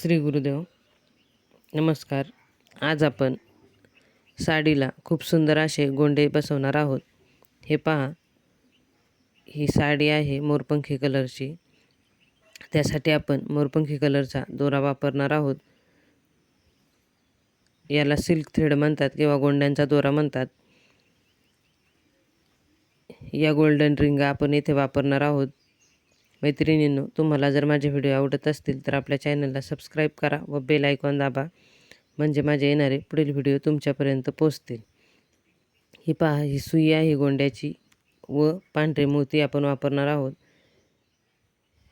श्री गुरुदेव. नमस्कार. आज आपण साडीला खूप सुंदर असे गोंडे बसवणार आहोत. हे पहा. ही साडी आहे मोरपंखी कलरची. त्यासाठी आपण मोरपंखी कलरचा दोरा वापरणार आहोत. याला सिल्क थ्रेड म्हणतात किंवा गोंड्यांचा दोरा म्हणतात. या गोल्डन रिंग आपण येथे वापरणार आहोत. मैत्रिणींनो तुम्हाला जर माझे व्हिडिओ आवडत असतील तर आपल्या चॅनलला सबस्क्राईब करा व बेल आयकॉन दाबा म्हणजे माझे येणारे पुढील व्हिडिओ तुमच्यापर्यंत पोचतील ही पहा ही सुई आहे गोंड्याची व पांढरे मोती आपण वापरणार आहोत.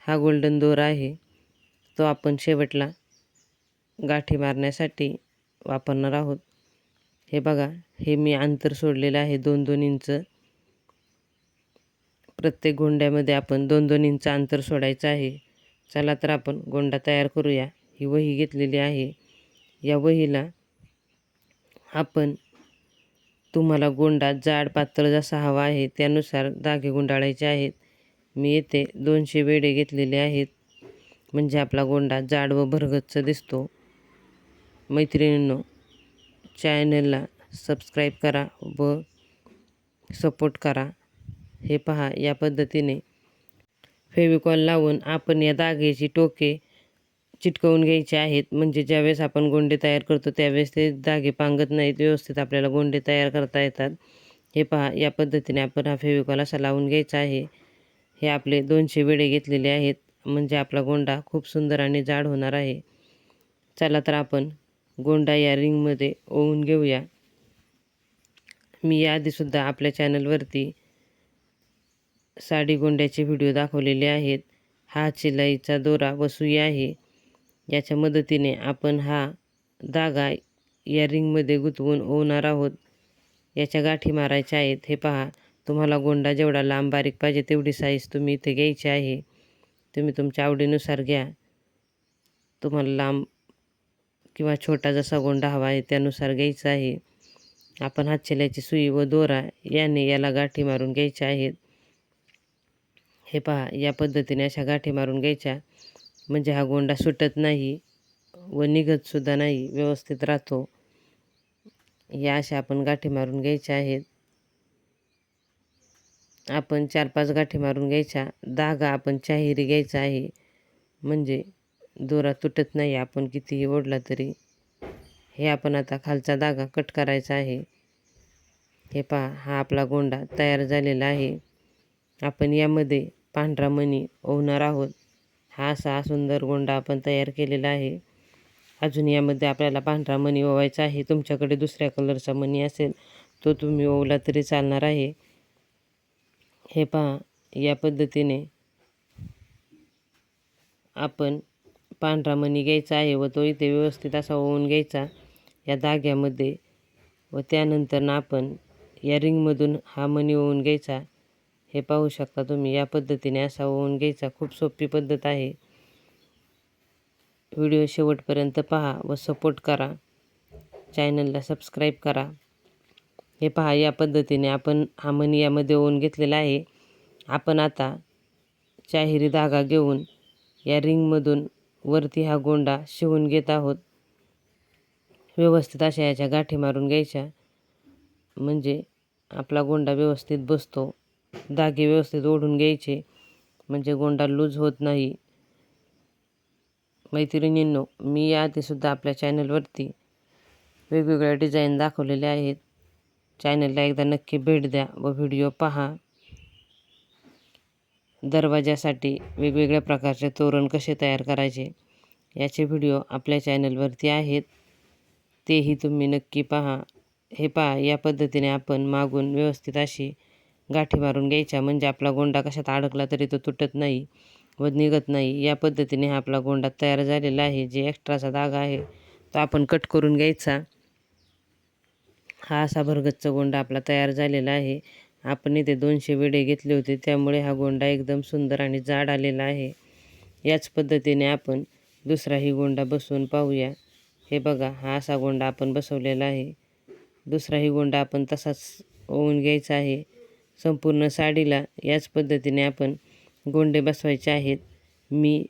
हा गोल्डन दोर आहे तो आपण शेवटला गाठी मारण्यासाठी वापरणार आहोत. हे बघा हे मी अंतर सोडलेलं आहे दोन दोन इंच. प्रत्येक गोंड्यामध्ये आपण दोन दोन इंच अंतर सोडायचं आहे. चला तर आपण गोंडा तयार करूया. ही वही घेतलेली आहे. या वहीला आपण तुम्हाला गोंडा जाड पातळ जसा हवा आहे त्यानुसार धागे गुंडाळायचे आहेत. मी येथे दोनशे वेडे घेतलेले आहेत. म्हणजे आपला गोंडा जाड व भरगच्च दिसतो. मैत्रिणींनो चॅनलला सबस्क्राईब करा व सपोर्ट करा. हे पहा या पद्धतीने फेविकॉल लावून आपण या धागेची टोके चिटकवून घ्यायचे आहेत. म्हणजे ज्यावेळेस आपण गोंडे तयार करतो त्यावेळेस ते धागे पांगत नाहीत व्यवस्थित आपल्याला गोंडे तयार करता येतात. हे पहा या पद्धतीने आपण हा फेविकॉल असा लावून घ्यायचा आहे. हे आपले दोनशे वेळे घेतलेले आहेत. म्हणजे आपला गोंडा खूप सुंदर आणि जाड होणार आहे. चला तर आपण गोंडा या रिंगमध्ये ओवून घेऊया. मी याआधीसुद्धा आपल्या चॅनलवरती साडी गोंड्याचे व्हिडिओ दाखवलेले आहेत. हा चिलाईचा दोरा व सुई आहे. याच्या मदतीने आपण हा धागा या रिंगमध्ये गुंतवून ओवणार आहोत. याच्या गाठी मारायच्या आहेत. हे पहा तुम्हाला गोंडा जेवढा लांब बारीक पाहिजे तेवढी साईज तुम्ही इथे घ्यायची आहे. तुम्ही तुमच्या आवडीनुसार घ्या. तुम्हाला लांब किंवा छोटा जसा गोंडा हवा आहे त्यानुसार घ्यायचा आहे. आपण हातशिलाईची सुई व दोरा याने याला गाठी मारून घ्यायच्या आहेत. हे पहा या पद्धतीने अशा गाठी मारून घ्यायच्या. म्हणजे हा गोंडा सुटत नाही व निघतसुद्धा नाही व्यवस्थित राहतो. या अशा आपण गाठी मारून घ्यायच्या आहेत. आपण चार पाच गाठी मारून घ्यायच्या. धागा आपण चाहिरी घ्यायचा आहे. म्हणजे दोरा तुटत नाही आपण कितीही ओढला तरी. हे आपण आता खालचा धागा कट करायचा आहे. हे पहा हा आपला गोंडा तयार झालेला आहे. आपण यामध्ये पांढरा मणी ओवणार आहोत. हा असा सुंदर गोंडा आपण तयार केलेला आहे. अजून यामध्ये आपल्याला पांढरा मणी ओवायचा आहे. तुमच्याकडे दुसऱ्या कलरचा मणी असेल तो तुम्ही ओवला तरी चालणार आहे. हे पहा या पद्धतीने आपण पांढरा मणी घ्यायचा आहे व तो इथे व्यवस्थित असा ओवून घ्यायचा या धाग्यामध्ये व त्यानंतर आपण या रिंगमधून हा मणी ओवून घ्यायचा. हे पाहू शकता तुम्ही या पद्धतीने असा ओवून घ्यायचा. खूप सोपी पद्धत आहे. व्हिडिओ शेवटपर्यंत पहा व सपोर्ट करा. चॅनलला सबस्क्राईब करा. हे पहा या पद्धतीने आपण हा मनी यामध्ये ओवून घेतलेला आहे. आपण आता चाहिरी धागा घेऊन या रिंगमधून वरती हा गोंडा शिवून घेत आहोत. व्यवस्थित अशा याच्या गाठी मारून घ्यायच्या. म्हणजे आपला गोंडा व्यवस्थित बसतो. धागे व्यवस्थित ओढून घ्यायचे. म्हणजे गोंडा लूज होत नाही. मैत्रिणींनो मी याआधीसुद्धा आपल्या चॅनलवरती वेगवेगळ्या डिझाईन दाखवलेल्या आहेत. चॅनलला एकदा नक्की भेट द्या व व्हिडिओ पहा. दरवाजासाठी वेगवेगळ्या प्रकारचे तोरण कसे तयार करायचे याचे व्हिडिओ आपल्या चॅनलवरती आहेत. तेही तुम्ही नक्की पहा. हे पहा या पद्धतीने आपण मागून व्यवस्थित अशी गाठी मारून घ्यायच्या. म्हणजे आपला गोंडा कशात अडकला तरी तो तुटत नाही व निघत नाही. या पद्धतीने हा आपला गोंडा तयार झालेला आहे. जे एक्स्ट्राचा धागा आहे तो आपण कट करून घ्यायचा. हा असा भरगच्च गोंडा आपला तयार झालेला आहे. आपण इथे दोनशे विडे घेतले होते. त्यामुळे हा गोंडा एकदम सुंदर आणि जाड आलेला आहे. याच पद्धतीने आपण दुसराही गोंडा बसवून पाहूया. हे बघा हा असा गोंडा आपण बसवलेला आहे. दुसराही गोंडा आपण तसाच ओवून घ्यायचा आहे. संपूर्ण साडीला याच पद्धतीने आपण गोंडे बसवायचे आहेत. मी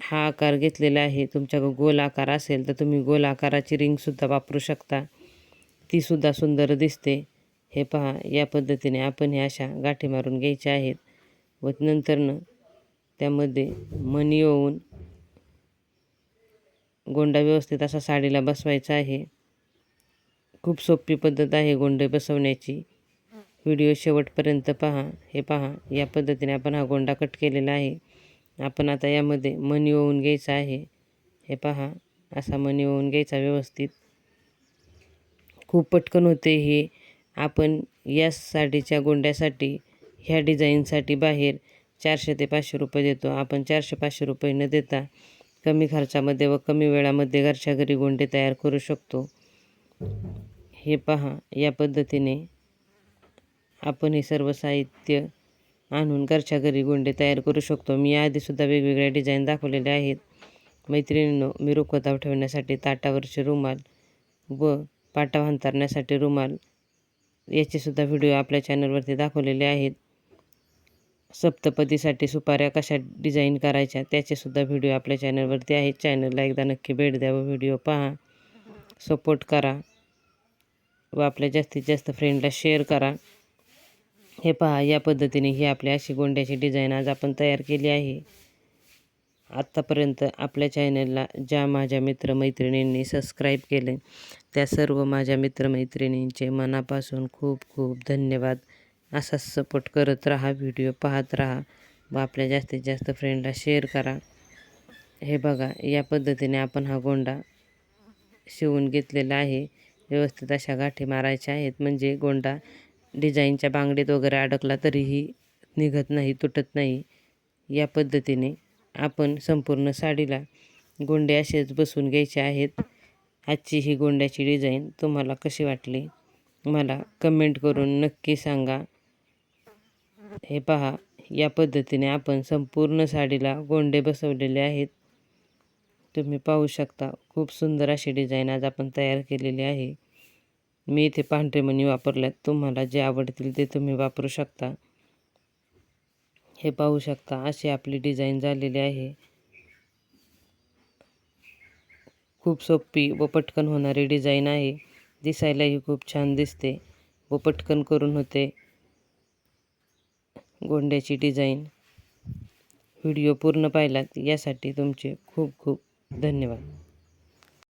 हा आकार घेतलेला आहे. तुमच्याकडं गोल आकार असेल तर तुम्ही गोल आकाराची रिंगसुद्धा वापरू शकता. तीसुद्धा सुंदर दिसते. हे पहा या पद्धतीने आपण ह्या अशा गाठी मारून घ्यायच्या आहेत. व नंतरनं त्यामध्ये मणी येऊन गोंडा व्यवस्थित असा साडीला बसवायचा आहे. खूप सोपी पद्धत आहे गोंडे बसवण्याची. व्हिडिओ शेवटपर्यंत पहा हे पहा या पद्धतीने आपण हा गोंडा कट केलेला आहे. आपण आता यामध्ये मनी ओवून घ्यायचा आहे. हे पहा असा मनी ओवून घ्यायचा व्यवस्थित. खूप पटकन होते हे. आपण या साडीच्या गोंड्यासाठी ह्या डिझाईनसाठी बाहेर चारशे ते पाचशे रुपये देतो. आपण चारशे पाचशे रुपये न देता कमी खर्चामध्ये व कमी वेळामध्ये घरच्या घरी गोंडे तयार करू शकतो. हे पहा या पद्धतीने आपण हे सर्व साहित्य आणून घरच्या घरी गोंडे तयार करू शकतो. मी आधीसुद्धा वेगवेगळ्या डिझाईन दाखवलेल्या आहेत. मैत्रिणींनो मी रुखवताव ठेवण्यासाठी ताटावरचे रुमाल व पाटा अंतरण्यासाठी रुमाल याचेसुद्धा व्हिडिओ आपल्या चॅनलवरती दाखवलेले आहेत. सप्तपदीसाठी सुपाऱ्या कशा डिझाईन करायच्या त्याचेसुद्धा व्हिडिओ आपल्या चॅनलवरती आहेत. चॅनलला एकदा नक्की भेट द्या व व्हिडिओ पहा. सपोर्ट करा व आपल्या जास्तीत जास्त फ्रेंडला शेअर करा. हे पहा या पद्धतीने ही आपल्या अशी गोंड्याची डिझाईन आज आपण तयार केली आहे. आत्तापर्यंत आपल्या चॅनलला ज्या माझ्या मित्रमैत्रिणींनी सबस्क्राईब केले त्या सर्व माझ्या मित्रमैत्रिणींचे मनापासून खूप खूप धन्यवाद. असाच सपोर्ट करत राहा व्हिडिओ पाहत राहा व आपल्या जास्तीत जास्त फ्रेंडला शेअर करा. हे बघा या पद्धतीने आपण हा गोंडा शिवून घेतलेला आहे. व्यवस्थित अशा गाठी मारायच्या आहेत. म्हणजे गोंडा डिझाईनच्या बांगडीत वगैरे अडकला तरीही निघत नाही तुटत नाही. या पद्धतीने आपण संपूर्ण साडीला गोंडे असेच बसून घ्यायचे आहेत. आजची ही गोंड्याची डिझाईन तुम्हाला कशी वाटली? मला कमेंट करून नक्की सांगा. हे पहा या पद्धतीने आपण संपूर्ण साडीला गोंडे बसवलेले आहेत. तुम्ही पाहू शकता खूप सुंदर अशी डिझाईन आज आपण तयार केलेली आहे. मी इथे पांढरे मणी वापरल्यात. तुम्हाला जे आवडतील ते तुम्ही वापरू शकता. हे पाहू शकता अशी आपली डिझाईन झालेली आहे. खूप सोपी व पटकन होणारी डिझाईन आहे. दिसायलाही खूप छान दिसते व पटकन करून होते. गोंड्याची डिझाईन. व्हिडिओ पूर्ण पाहिलात यासाठी तुमचे खूप खूप धन्यवाद.